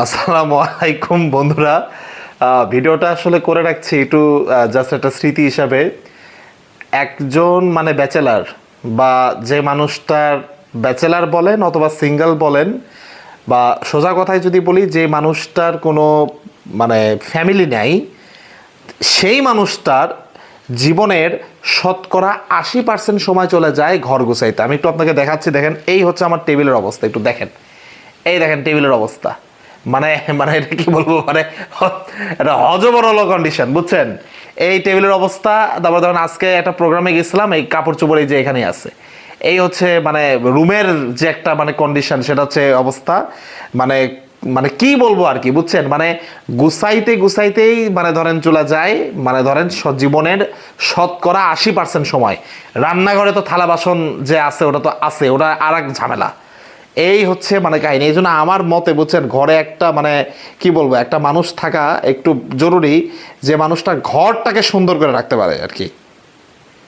আসসালামু আলাইকুম, বন্ধুরা। ভিডিওটা আসলে করে রাখছি একটু জাস্ট একটা স্মৃতি হিসাবে। একজন মানে ব্যাচেলার বা যে মানুষটার ব্যাচেলার বলেন অথবা সিঙ্গেল বলেন বা সোজা কথায় যদি বলি, যে মানুষটার কোনো মানে ফ্যামিলি নেই, সেই মানুষটার জীবনের শতকরা আশি পার্সেন্ট সময় চলে যায় ঘর গুছাইতে। আমি একটু আপনাকে দেখাচ্ছি, দেখেন, এই হচ্ছে আমার টেবিলের অবস্থা, একটু দেখেন। এই দেখেন টেবিলের অবস্থা। মানে মানে এটা কি বলব? মানে এটা হজবরল কন্ডিশন বুঝছেন? এই টেবিলের অবস্থা, তারপর ধরেন আজকে একটা প্রোগ্রামে গেছিলাম, এই কাপড় চোপড় এই যে এখানে আছে। এই হচ্ছে মানে রুমের যে একটা মানে কন্ডিশন সেটা হচ্ছে অবস্থা। মানে মানে কি বলব আর কি, বুঝছেন? মানে গুসাইতে গুসাইতেই মানে ধরেন চলে যায় মানে ধরেন জীবনের শতকরা আশি পার্সেন্ট সময়। রান্নাঘরে তো থালা বাসন যে আছে, ওটা তো আছে, ওটা আর এক ঝামেলা। এই হচ্ছে মানে কাহিনি, এই জন্য আমার মতে বুঝছেন, ঘরে একটা মানে কি বলব, একটা মানুষ থাকা একটু জরুরি যে মানুষটা ঘরটাকে সুন্দর করে রাখতে পারে আর কি।